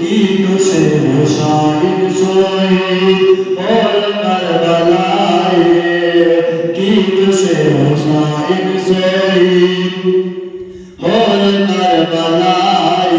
কি দোষে হুসাইন শহীদ হল কারবালায় কি দোষে হুসাইন শহীদ হল কারবালায়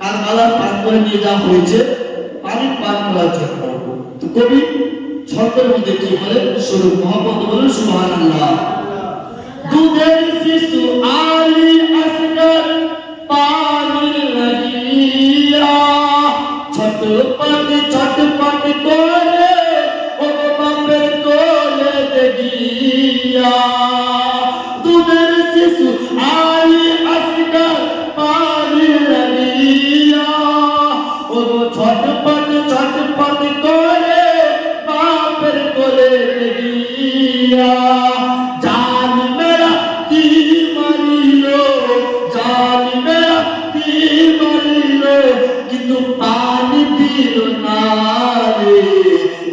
কারবালার পান করে নিয়ে যাওয়া হয়েছে পানি পান করার জন্য। তো কবি ছন্দের মধ্যে কি বলে? শুরু মোহাম্মদ বলে সুবহান আল্লাহ দুধের শিশু আলী আসগর পানির লাগিয়া ছটপট ছটপট করে, ও বাপের কোলে দেখিয়া। ছটপট ছটপট করে বাপের কোলে দেখিয়া জান মেরা তীর মারিলো, জান কিন্তু পানি দিল না রে।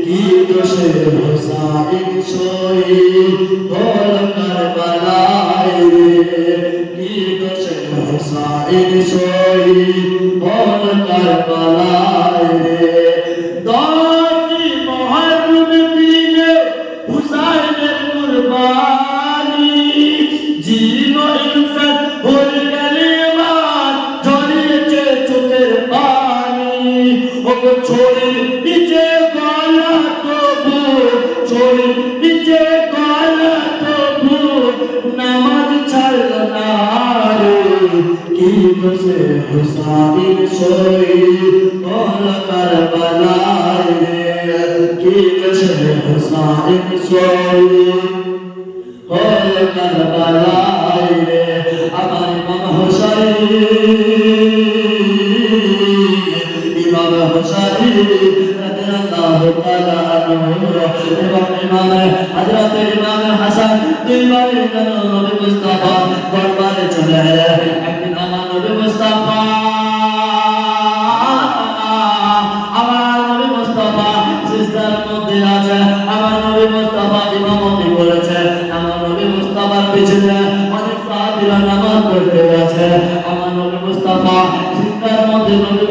কি দোষে হোসাইন শহীদ হল কারবালায় রে। কি দোষে হোসাইন ছড়ির নিচে গলা তবু ছড়ির নিচে গলা তবু, নামাজ ছাড়ল না রে। কি দোষে হুসাইন শহীদ হল কারবালায় কি দোষে হুসাইন শহীদ আমার নবী মুস্তাফা আমার আমার নবী মুস্তাফা আমার নবী মুস্তাফার পিছনে অনেক সাহাবীরা নামাজ পড়তে আমার নবী মুস্তাফা সিজদার মধ্যে নবী